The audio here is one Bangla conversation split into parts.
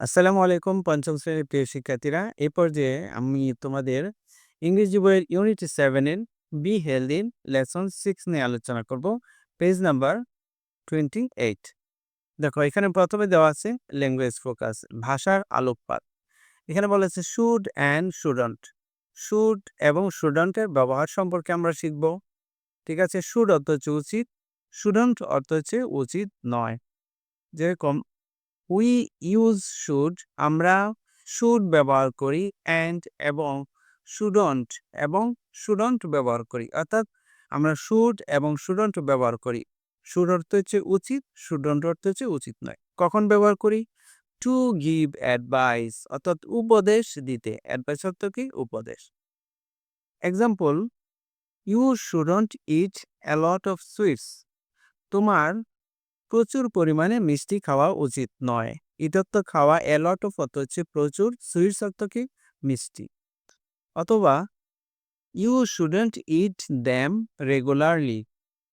আসসালামু আলাইকুম পঞ্চম শ্রেণির প্রিয় শিক্ষার্থীরা এই পর্যায়ে আমি তোমাদের ইংরেজি বইয়ের ইউনিট সেভেন এর বি হেলদি লেসন সিক্স নিয়ে আলোচনা করব পেজ নাম্বার টোয়েন্টি এইট দেখো, এখানে প্রথমে দেওয়া আছে ল্যাঙ্গুয়েজ ফোকাস ভাষার আলোকপাত। এখানে বলা আছে শুড অ্যান্ড শুডন্ট শুড এবং শুডন্টের ব্যবহার সম্পর্কে আমরা শিখব। ঠিক আছে শুড অর্থ হচ্ছে উচিত শুডন্ট অর্থ হচ্ছে উচিত নয়। যেরকম উই ইউজ শুড আমরা শুড ব্যবহার করি অ্যান্ড এবং শুডন্ট এবং শুডন্ট ব্যবহার করি। অর্থাৎ আমরা শুড এবং শুডন্ট ব্যবহার করি। শুড অর্থ হচ্ছে উচিত শুডন্ট অর্থ হচ্ছে উচিত নয়। কখন ব্যবহার করি? টু গিভ অ্যাডভাইস অর্থাৎ উপদেশ দিতে। অ্যাডভাইস অর্থ কি? উপদেশ। Example you shouldn't eat a lot of sweets তোমার প্রচুর পরিমাণে মিষ্টি খাওয়া উচিত নয়। ইতত্ব খাওয়া এলট অফ হচ্ছে প্রচুর অর্থ মিষ্টি। অথবা you shouldn't eat them regularly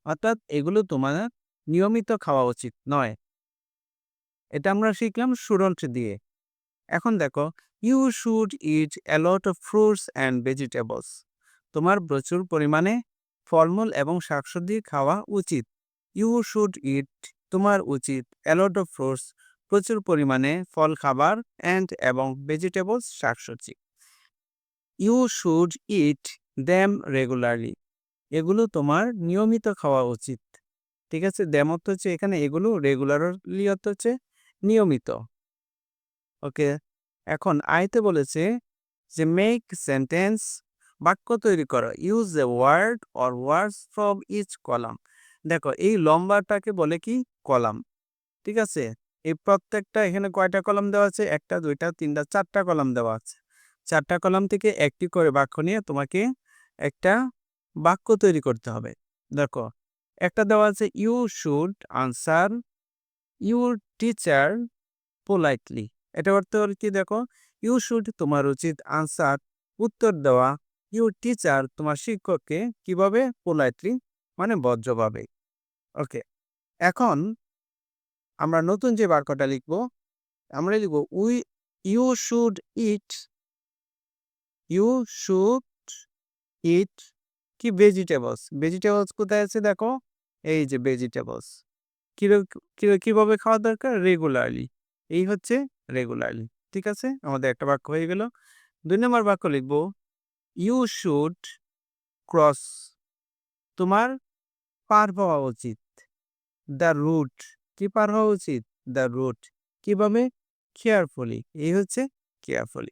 অর্থাৎ এগুলো তোমার নিয়মিত খাওয়া উচিত নয়। এটা আমরা শিখলাম শুডন্ট দিয়ে। এখন দেখো you should eat a lot of fruits and vegetables তোমার প্রচুর পরিমাণে ফলমূল এবং শাকসবজি খাওয়া উচিত। ইউ শুড ইট তোমার উচিত অ্যালট অফ ফ্রুটস, প্রচুর পরিমাণে ফল খাবার, অ্যান্ড এবং ভেজিটেবলস, শাকসবজি। You should eat them regularly. এগুলো তোমার নিয়মিত খাওয়া উচিত। ঠিক আছে? দ্যাম অর্থ হচ্ছে এখানে এগুলো রেগুলারলি অর্থ হচ্ছে নিয়মিত। ওকে? এখন আয়তে বলেছে যে মেক সেন্টেন্স বাক্য তৈরি করো। Use a word or words from each column দেখো, এই লম্বাটাকে বলে কি? কলাম। ঠিক আছে? এই প্রত্যেকটা এখানে কয়টা কলাম দেওয়া আছে? একটা, দুইটা, তিনটা, চারটা কলাম দেওয়া আছে। চারটা কলাম থেকে একটি করে বাক্য নিয়ে তোমাকে একটা বাক্য তৈরি করতে হবে। দেখো, একটা দেওয়া আছে you should answer your teacher politely এটা অর্থ কি দেখো? ইউ শুড তোমার উচিত আনসার উত্তর দেওয়া ইউর টিচার তোমার শিক্ষককে কীভাবে? পোলাইটলি মানে ভদ্রভাবে ওকে। এখন আমরা নতুন যে বাক্যটা লিখব, আমরা লিখব, we you should eat you should eat কি ভেজিটেবলস ভেজিটেবলস কোথায় আছে দেখো? এই যে ভেজিটেবলস কীভাবে খাওয়া দরকার? রেগুলারলি এই হচ্ছে রেগুলারলি ঠিক আছে? আমাদের একটা বাক্য হয়ে গেল। দুই নম্বর বাক্য লিখব ইউ শুড ক্রস তোমার পার হওয়া উচিত। The route. কি পার হওয়া উচিত? The route. কীভাবে? কেয়ারফুলি। এই হচ্ছে কেয়ারফুলি।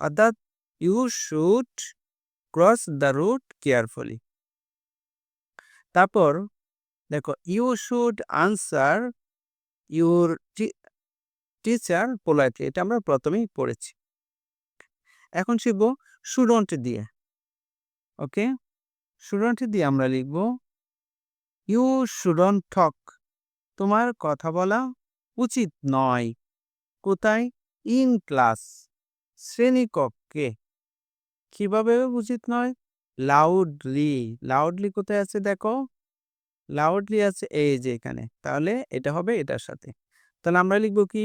অর্থাৎ you should cross the route carefully. তারপর দেখো, you should answer your teacher politely. এটা আমরা প্রথমেই পড়েছি। এখন শিখব শুডন্ট দিয়ে। ওকে? শুডন্ট দিয়ে আমরা লিখব, ইউ শুডন্ট টক। তোমার কথা বলা উচিত নয়। কোথায়? In class. শ্রেণীকক্ষে কীভাবে উচিত নয়? লাউডলি। লাউডলি কোথায় আছে দেখো? লাউডলি আছে এই যে এখানে। তাহলে এটা হবে এটার সাথে। তাহলে আমরা লিখব কি?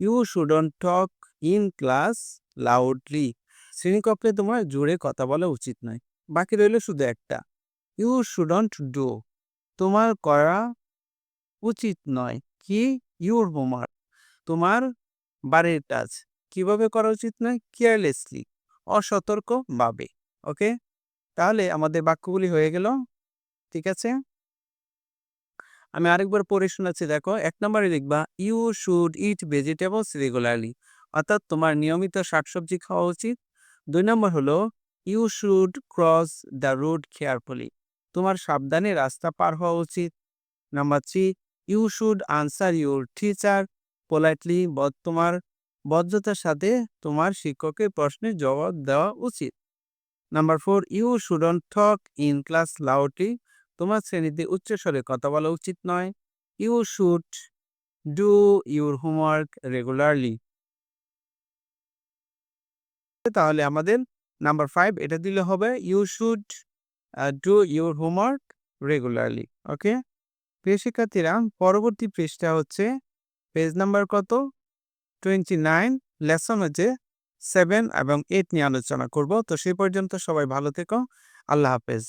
You shouldn't talk in class loudly শ্রেণীকক্ষে তোমার জোরে কথা বলা উচিত নয়। বাকি রইল শুধু একটা। ইউ শুডন্ট ডু তোমার করা উচিত নয় কি ইউর হোমওয়ার্ক তোমার বাড়ির কাজ কীভাবে করা উচিত নয়? কেয়ারলেসলি অসতর্কভাবে ওকে তাহলে আমাদের বাক্যগুলি হয়ে গেল, ঠিক আছে? আমি আরেকবার পড়ে শোনাচ্ছি, দেখো, এক নম্বরে লিখবা you should eat vegetables regularly অর্থাৎ তোমার নিয়মিত শাকসবজি খাওয়া উচিত। দুই নম্বর হলো you should cross the road carefully তোমার সাবধানে রাস্তা পার হওয়া উচিত। Number three you should answer your teacher politely তোমার বদ্ধতার সাথে তোমার শিক্ষকের প্রশ্নের জবাব দেওয়া উচিত। Number four you shouldn't talk in class loudly তোমার শ্রেণীতে উচ্চস্বরে কথা বলা উচিত নয়। You should do your homework regularly তাহলে আমাদের নাম্বার ফাইভ এটা দিলে হবে। You should do your homework regularly okay প্রিয় শিক্ষার্থীরা পরবর্তী পৃষ্ঠা হচ্ছে পেজ নাম্বার কত? টোয়েন্টি নাইন লেসন হচ্ছে সেভেন এবং এইট নিয়ে আলোচনা করব। তো সেই পর্যন্ত সবাই ভালো থেকো। আল্লাহ হাফেজ।